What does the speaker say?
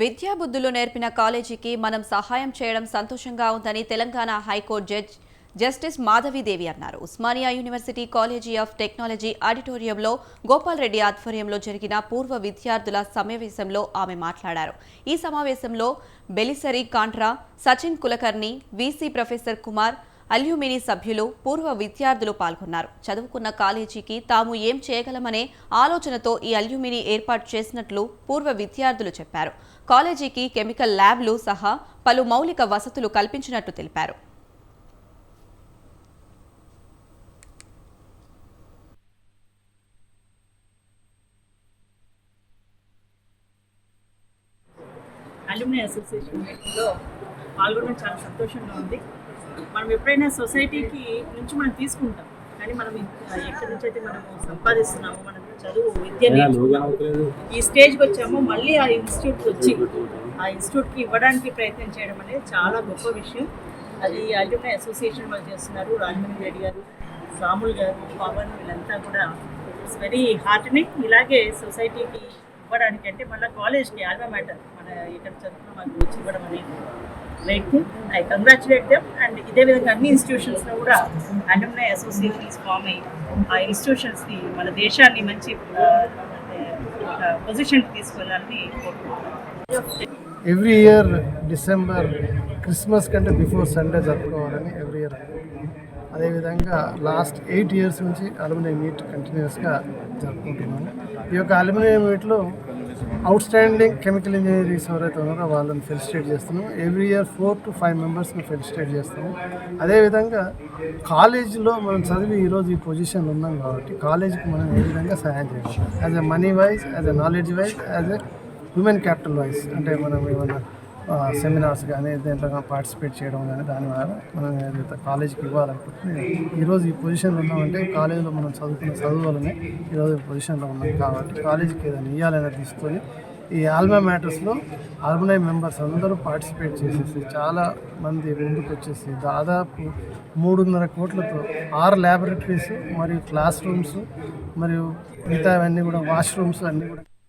విద్యాబుద్ధులు నేర్పిన కాలేజీకి మనం సహాయం చేయడం సంతోషంగా ఉందని Telangana high court judge justice Madhavi Devi అన్నారు. Osmania university college of technology ఆడిటోరియంలో గోపాల్ రెడ్డి ఆధ్వర్యంలో జరిగిన పూర్వ విద్యార్థుల సమావేశంలో ఆమె మాట్లాడారు. ఈ సమావేశంలో బెలిసరి Contra Sachin Kulkarni VC professor Kumar alumni సభ్యులు పూర్వ విద్యార్థులు పాల్గొన్నారు. చదువుకున్న కాలేజీకి తాము ఏం చేయగలమనే ఆలోచనతో ఈ అల్యూమిని ఏర్పాటు చేసినట్లు పూర్వ విద్యార్థులు చెప్పారు. కాలేజీకి కెమికల్ ల్యాబ్లు సహా పలు మౌలిక వసతులు కల్పించినట్టు తెలిపారు. అల్యూమినీ అసోసియేషన్ మీటింగ్లో పాల్గొనడం చాలా సంతోషంగా ఉంది. మనం ఎప్పుడైనా సొసైటీకి నుంచి మనం తీసుకుంటాం. కానీ మనం ఎక్కడి నుంచి అయితే మనం సంపాదిస్తున్నామో మనం చదువు విద్య ఈ స్టేజ్కి వచ్చామో మళ్ళీ ఆ ఇన్స్టిట్యూట్కి వచ్చి ఆ ఇన్స్టిట్యూట్కి ఇవ్వడానికి ప్రయత్నం చేయడం అనేది చాలా గొప్ప విషయం. అది అల్యూమినీ అసోసియేషన్ వాళ్ళు చేస్తున్నారు రాజమండ్రి రెడ్డి గారు రాముల్ గారు పవన్ వీళ్ళంతా కూడా. It's very heartening. ఇలాగే సొసైటీకి ఇవ్వడానికి అంటే మళ్ళీ కాలేజ్కి ఆల్బా మ్యాటర్. మన ఇక్కడ చదువుకున్న మాకు వచ్చి ఇవ్వడం అనేది great thing I congratulate them and ఇదే విధంగా అన్ని ఇన్స్టిట్యూషన్స్లో కూడా అల్యూమినీ అసోసియేషన్స్ ఫామ్ అయ్యి ఆ ఇన్స్టిట్యూషన్స్ని మన దేశాన్ని మంచి పొజిషన్ తీసుకెళ్ళాలని కోరుకుంటున్నాను. ఎవ్రీ ఇయర్ డిసెంబర్ క్రిస్మస్ కంటే బిఫోర్ సండే జరుపుకోవాలని ఎవ్రీ ఇయర్ అదేవిధంగా లాస్ట్ ఎయిట్ ఇయర్స్ నుంచి అలుమినియం మీట్ కంటిన్యూస్గా జరుపుకుంటున్నాము. ఈ యొక్క అలుమినియం మీట్లో అవుట్ స్టాండింగ్ కెమికల్ ఇంజనీరింగ్స్ ఎవరైతే ఉన్నారో వాళ్ళని ఫెలిసిటేట్ చేస్తున్నాం every year four to five మెంబర్స్ని ఫెలిసిటేట్ చేస్తాము అదేవిధంగా కాలేజీలో మనం చదివి ఈరోజు ఈ పొజిషన్ ఉన్నాం కాబట్టి కాలేజీకి మనం ఏ విధంగా సహాయం చేయాలి as a money wise as a knowledge wise as a human capital wise అంటే మనం ఏమైనా సెమినార్స్ కానీ దేంట్లో పార్టిసిపేట్ చేయడం కానీ దాని ద్వారా మనం ఏదైతే కాలేజీకి ఇవ్వాలనుకుంటుంది ఈరోజు ఈ పొజిషన్లో ఉన్నామంటే కాలేజీలో మనం చదువుకున్న చదువులనే ఈరోజు పొజిషన్లో ఉన్నాం కాబట్టి కాలేజీకి ఏదైనా ఇవ్వాలనేది తీసుకొని ఈ ఆల్మా మ్యాటర్స్లో ఆల్మనై మెంబర్స్ అందరూ పార్టిసిపేట్ చేసేసి చాలా మంది ముందుకు వచ్చేసి దాదాపు మూడున్నర కోట్లతో ఆరు ల్యాబొరేటరీస్ మరియు క్లాస్ రూమ్స్ మరియు మిగతా అన్నీ కూడా వాష్రూమ్స్ అన్నీ కూడా